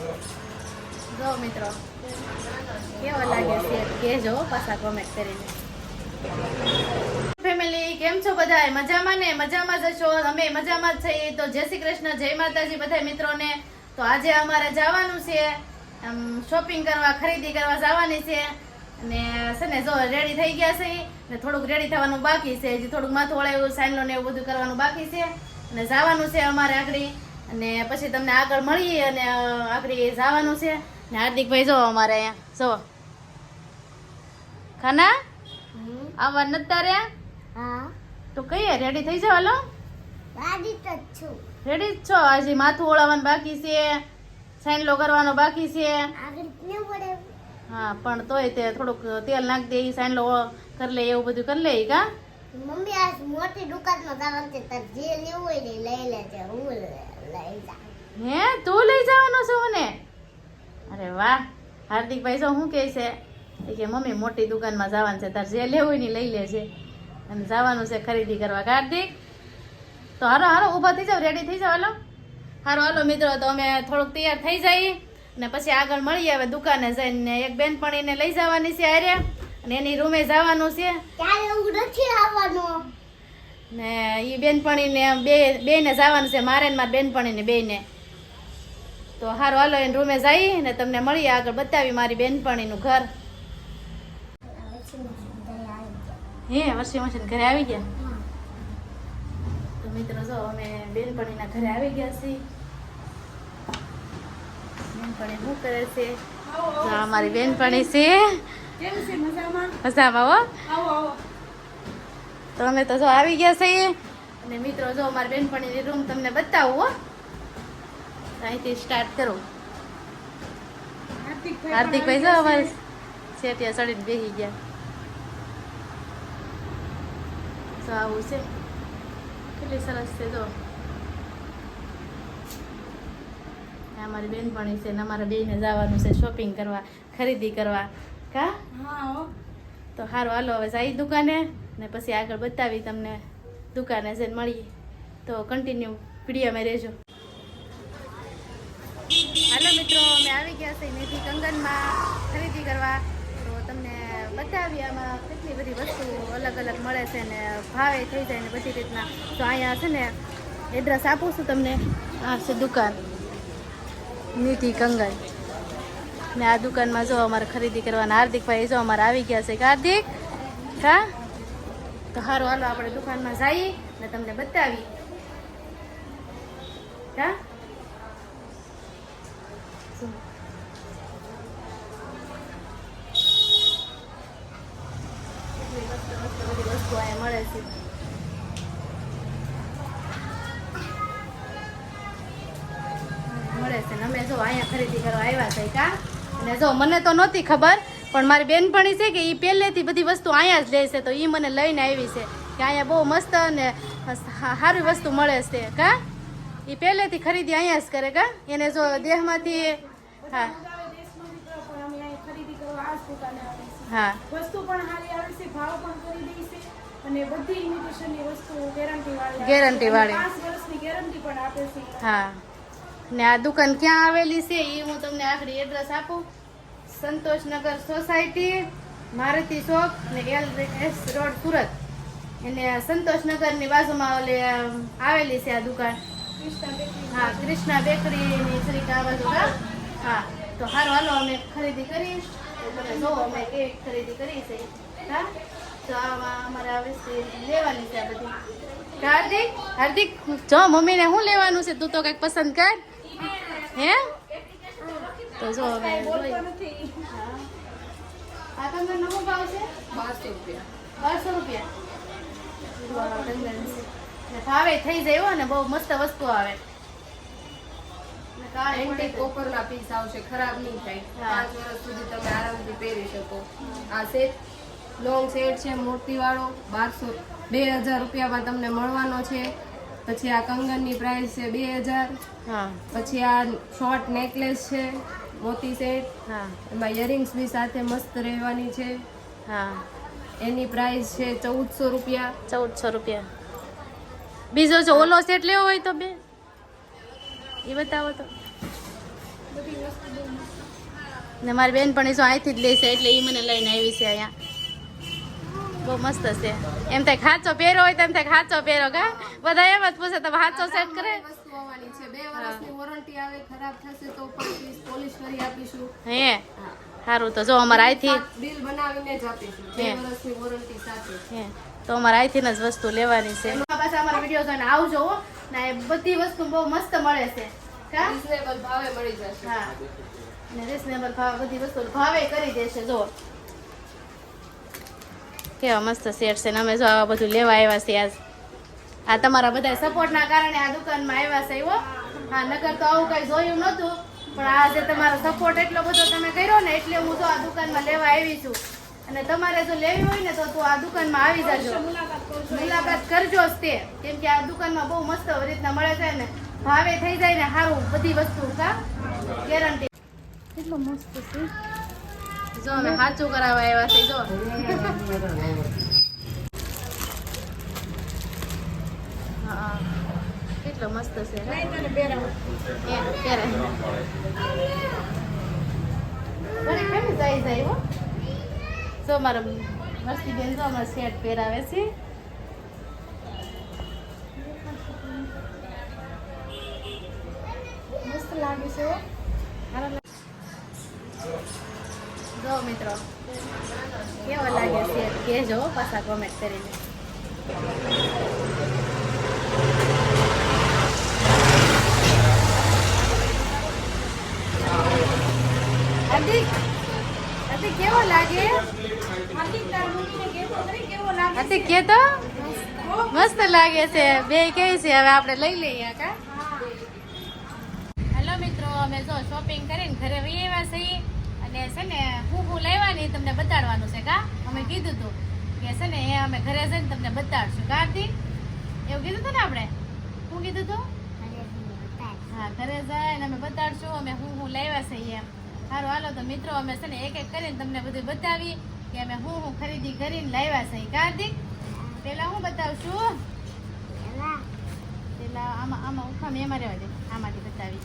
જો મિત્રો, કેવા લાગે છે? કહેજો પાછા કોમેન્ટ કરીને. ફેમિલી કેમ છો બધા મજામાં ને? મજામાં જ છો અમે મજામાં જ છીએ. તો જય શ્રી કૃષ્ણ, જય માતાજી બધા મિત્રોને. તો આજે અમારે જવાનું છે શોપિંગ કરવા, ખરીદી કરવા જવાની છે. અને છે ને, જો રેડી થઈ ગયા છે. ને થોડુંક રેડી થવાનું બાકી છે. હજી થોડુંક માથું વળાયું સાઈનલો ને એવું બધું કરવાનું બાકી છે. અને જવાનું છે અમારે આગળ. અને પછી તમને આગળ મળીએ અને આગળ જવાનું છે. ને હાર્દિકભાઈ જો અમારે અહીંયા જો. ખાના? આવવા નથી તારે? હા. તો કહીએ રેડી થઈ જાવ હાલો? રેડી જ છો. હજી માથું ઓળાવવાનું બાકી છે. સાઈનલો કરવાનો બાકી છે. હા પણ તોય તે થોડુંક તેલ નાખી દે સાઈનલો કરી લે એવું બધું કરી લે કા? મમ્મી આ મોટી દુકાનમાં જવાનું છે. તાર જે લેવું હોય ને લઈ લેજે હું લે- હે? તું લઈ જવાનો છો મને? અરે વાહ. હાર્દિકભાઈ જો શું કહે છે? કે મમ્મી મોટી દુકાનમાં જવાનું છે. તાર જે લેવું ને લઈ લેજે. અને જવાનું છે ખરીદી કરવા. હાર્દિક? તો હારો હારો ઊભા થઈ જાવ રેડી થઈ જાવ હાલો. હારો હાલો મિત્રો તો અમે થોડુંક તૈયાર થઈ જઈએ. અને પછી આગળ મળીએ હવે દુકાને જઈને. એક બેનપણીને લઈ જવાની છે હારે. અને એની રૂમે જવાનું છે. એવું નથી આવવાનું? ને એ બેનપણીને બે બેને જવાનું છે મારે ને મારી બેનપણીને બેને. તો હારો હાલો એને રૂમે જઈ ને તમને મળીએ આગળ બતાવી મારી બેનપણીનું ઘર. હે વોશિંગ મશીન ઘરે આવી ગયા? તો મિત્રો જો અમે બેનપણીના ઘરે આવી ગયા છીએ. બેનપણી શું કરે છે? અમારી બેનપણી છે. મજામાં? હો? તો અમે તો જો આવી ગયા છીએ. અને મિત્રો જો અમારી બેનપણીની રૂમ તમને બતાવું હો. અહીંથી સ્ટાર્ટ કરો. હાર્દિકભાઈ જો અમારે સેટિયા ચડીને બેસી ગયા. તો આવું છે. કેટલી સરસ છે જો. અમારી બેનપણી છે ને અમારા બેને જવાનું છે શોપિંગ કરવા ખરીદી કરવા. કા? તો સારું હાલો હવે જાય દુકાને. ને પછી આગળ બતાવી તમને દુકાને જઈને મળીએ. તો કન્ટિન્યુ વિડીયોમાં રહેજો. હાલો મિત્રો, અમે આવી ગયા છે મેથી કંગનમાં ખરીદી કરવા. તો તમને બતાવી આમાં કેટલી બધી વસ્તુ અલગ અલગ મળે છે ને ભાવે થઈ જાય ને બધી રીતના. તો અહીંયા છે ને એડ્રેસ આપું છું તમને. આ છે દુકાન નીતિ કંગન. ને આ દુકાનમાં જો અમારે ખરીદી કરવાના હાર્દિકભાઈ જો અમારે આવી ગયા છે. હાર્દિક, હા? તો સારું હાલો, આપણે દુકાનમાં જઈએ ને તમને બતાવી હા? વસ્તુ અહીંયા મળે છે. મળે છે ને? અમે જો અહીંયા ખરીદી કરવા આવ્યા છે કા? અને જો મને તો નહોતી ખબર પણ મારી બેનપણી છે કે એ પહેલેથી બધી વસ્તુ અહીંયા જ લે છે તો એ મને લઈને આવી છે કે અહીંયા બહુ મસ્ત અને સારી વસ્તુ મળે છે કા? એ પહેલેથી ખરીદી અહીંયા જ કરે કા? એને જો દેહમાંથી હા. હા. વસ્તુ પણ સારી આવે છે ભાવ પણ કરી દે છે અને બધી ઇમિટેશનની વસ્તુ ગેરંટી વાળી Guarantee વાળી. પાંચ વર્ષની ગેરંટી પણ આપે છે. હા. ને આ દુકાન ક્યાં આવેલી છે એ હું તમને આખરી એડ્રેસ આપું. સંતોષનગર સોસાયટી મારુતિ શોપ ને એલ એસ રોડ સુરત. એને સંતોષનગરની બાજુમાં ઓલે આવેલી છે આ દુકાન. કૃષ્ણા બેકરી. હા કૃષ્ણા બેકરીની શ્રી આ બાજુ હા? તો હારો હાલો અમે ખરીદી કરીશ તો તમે જો અમે કેવી ખરીદી કરી છે. હા? તો આમાં અમારે આવે છે લેવાની છે આ બધી. હાર્દિક હાર્દિક જો મમ્મીને શું લેવાનું છે તું તો કંઈક પસંદ કર. હે? તો જો. નથી. આ તમને નવો ભાવ છે? બારસો રૂપિયા. બારસો રૂપિયા. ભાવે થઈ જાય હો ને બહુ મસ્ત વસ્તુ આવે. કાળી કોપરના પીસ આવશે ખરાબ નહીં થાય. પાંચ વર્ષ સુધી તમે આરામથી પહેરી શકો. આ સેટ લોંગ સેટ છે મોતીવાળો બારસો બે હજાર રૂપિયામાં તમને મળવાનો છે. પછી આ કંગનની પ્રાઇસ છે બે હજાર. હા. પછી આ શોર્ટ નેકલેસ છે. મોતી સેટ હા. એમાં ઇયરિંગ્સ બી સાથે મસ્ત રહેવાની છે. હા. એની પ્રાઇસ છે ચૌદસો રૂપિયા. ચૌદસો રૂપિયા. બીજો જો ઓલો સેટ લેવો હોય તો બે. એ બતાવો તો. ને મારી બેન પણ એ જો અહીંથી જ લેશે એટલે એ મને લઈને આવી છે અહીંયા. બહુ મસ્ત છે. એમ થાય ખાચો પહેરો હોય તો એમ થાય ખાચો પહેરો કા બધા એમ જ પૂછે તમે ખાચો સેટ કરે અમારી છે. બે વર્ષની વોરંટી આવે ખરાબ થશે તો પણ પોલિશ કરી આપીશું. હે? સારું તો જો અમારે અહીંથી બિલ બનાવીને જ આપીશું. બે વર્ષની વોરંટી સાથે. હે? તો અમારે અહીંથી જ વસ્તુ લેવાની છે. પાછા અમારા વીડિયો જોઈને આવજો હો. ને એ બધી વસ્તુ બહુ મસ્ત મળે છે. કા? રીઝનેબલ ભાવે મળી જશે. હા. ને રીઝનેબલ ભાવે બધી વસ્તુ ભાવે કરી દેશે જો. કેવા મસ્ત સેટ છે ને અમે જો આવા બધું લેવા આવ્યા છીએ આજ. આ તમારા બધા સપોર્ટના કારણે આ દુકાનમાં આવ્યા છે હો. હા નકર તો આવું કંઈ જોયું નહોતું પણ આજે તમારો સપોર્ટ એટલો બધો તમે કર્યો ને એટલે હું તો આ દુકાનમાં લેવા આવી છું. અને તમારે જો લેવી હોય ને તો તું આ દુકાનમાં આવી જજો. મુલાકાત કરજો મુલાકાત કરજો જ તે. કેમ કે આ દુકાનમાં બહુ મસ્ત રીતના મળે છે ને. ભાવે થઈ જાય ને સારું બધી વસ્તુ કા? ગેરંટી કેટલો મસ્ત છે. જો અમે સાચું કરાવવા આવ્યા છે જો. હા. કેટલો મસ્ત છે. જાય જાય હો જો મારો મસ્તી બેન જો અમારો શેટ પહેરાવે છે. મસ્ત લાગે છે. જો મિત્રો કેવો લાગે છે? કેજો પાછા કોમેન્ટ કરીને. હાર્દિક કેવો લાગે? હાર્દિક કે તો મસ્ત લાગે છે. બે કેવી છે? હવે આપણે લઈ લઈએ કા? હેલો મિત્રો અમે જો શોપિંગ કરીને ઘરે વહી આવ્યા છીએ. અને છે ને હું હું લેવાની તમને બતાડવાનું છે કા? અમે કીધું હતું કે છે ને એ અમે ઘરે જઈને તમને બતાડશું કાર્તિક એવું કીધું હતું ને આપણે? શું કીધું હતું હા ઘરે જાય ને અમે બતાડશું. અમે હું હું લાવ્યા છે એમ. સારું હાલો તો મિત્રો અમે છે ને એક એક કરીને તમને બધું બતાવી કે અમે હું હું ખરીદી કરીને લાવ્યા છે. કાર્તિક પેલા હું બતાવશું? પેલા આમાં આમાં ઉખા મેં રહેવા દે. આમાંથી બતાવી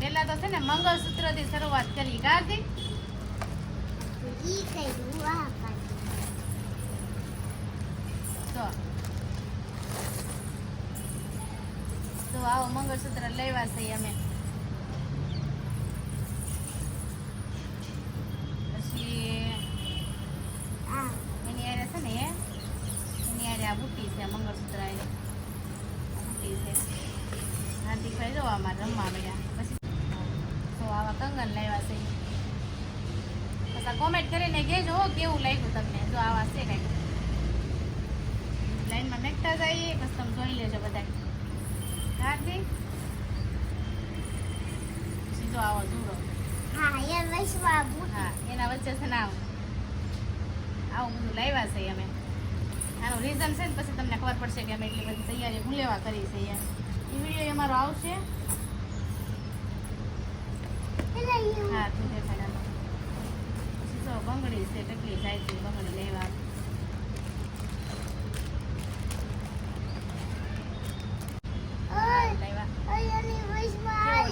પેલા તો છે ને મંગળસૂત્રથી શરૂઆત કરી. કાર્તિક રૂવા તો તો આવો મંગળસૂત્ર લેવા છે અમે. પછી આ એની હારે છે ને, એની આરે આ બુટ્ટી છે મંગળસૂત્ર હારે. બુટી છે. હાર્દિકભાઈ જો રમવા મળ્યા. પછી તો આવા કંગન લાવ્યા છે. પછી કોમેન્ટ કરીને કહેજો હો કેવું લાગ્યું તમને જો આવા છે કંઈક. લાઈનમાં મેકતા જઈએ પછી તમે જોઈ લેજો બધા હાર્દિક? સીધો આવો જુડો હા એના વચ્ચે છે ને આવું. આવું બધું લાવ્યા છે અમે. આનું રીઝન છે ને પછી તમને ખબર પડશે કે અમે એટલી બધી તૈયારી હું લેવા કરી છે યાર એ વીડિયો અમારો આવશે. હા દેખાડ જો બંગડી છે કેટલી જાય છે બંગડી લેવા.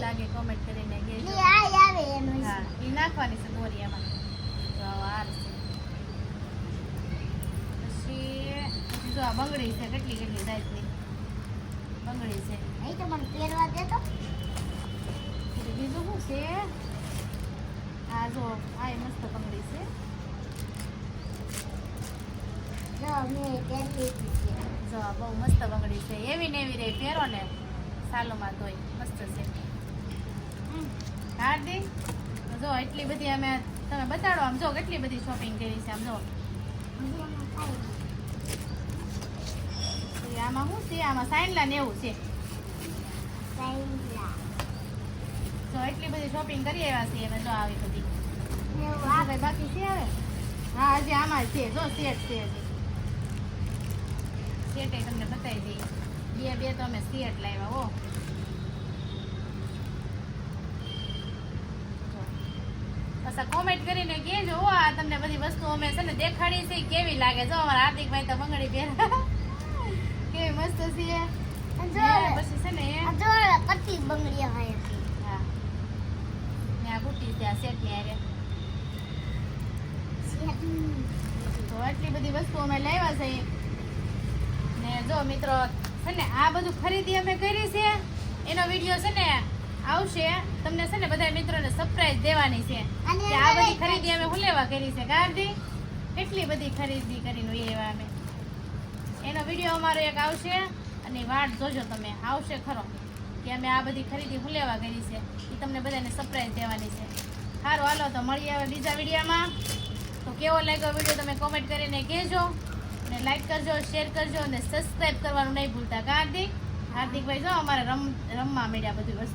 લાગે કોમેન્ટ કરીને કહેજો. હા એ નાખવાની છે તો હાર છે. પછી જો આ બંગડી છે કેટલી કેટલી જાતની. બંગડી છે. અહીં તો મને પહેરવા દે તો. બીજું શું છે? જો આ એ મસ્ત બંગડી છે. જો જો બહુ મસ્ત બંગડી છે. એવી ને એવી રે પહેરો ને સાલોમાં ધોઈ મસ્ત છે. હાર્દિક જો એટલી બધી અમે તમે બતાડો આમ જો કેટલી બધી શોપિંગ કરી છે આમ જો. આમાં શું છે? આમાં સાઈનલા ને એવું છે. તો એટલી બધી શોપિંગ કરી આવ્યા છીએ અમે જો આવી બધી. ભાઈ બાકી છે હા હજી આમાં છે જો સેટ છે હજી સેટ તમને બતાવી દઈએ બે બે તો અમે સેટ લાવ્યા હો. પછી કોમેન્ટ કરીને કહેજો હો આ તમને બધી વસ્તુ અમે છે ને દેખાડી છે કેવી લાગે જો અમારા હાર્દિકભાઈ તો બંગડી પહેર કેવી મસ્ત છે પછી છે ને કેટલી બંગડી હા આ બુટી છે આ સેટની આટલી બધી વસ્તુ અમે લાવ્યા છે. ને જો મિત્રો છે ને આ બધું ખરીદી અમે કરી છે. એનો વીડિયો છે ને આવશે. તમને છે ને બધા મિત્રોને સરપ્રાઈઝ દેવાની છે કે આ બધી ખરીદી અમે હું કરી છે? ગાંધી કેટલી બધી ખરીદી કરીને લેવા અમે? એનો વીડિયો અમારો એક આવશે અને વાટ જોજો તમે. આવશે ખરો કે અમે આ બધી ખરીદી ભૂલેવા કરી છે. એ તમને બધાને સરપ્રાઈઝ દેવાની છે. સારું હાલો તો મળીએ હવે બીજા વિડીયોમાં. તો કેવો લાગ્યો વીડિયો તમે કોમેન્ટ કરીને કહેજો. અને લાઈક કરજો શેર કરજો અને સબસ્ક્રાઈબ કરવાનું નહીં ભૂલતા. કાર્તિક, હાર્દિકભાઈ, જો અમારે રમ, રમવા મળ્યા બધી વસ્તુ.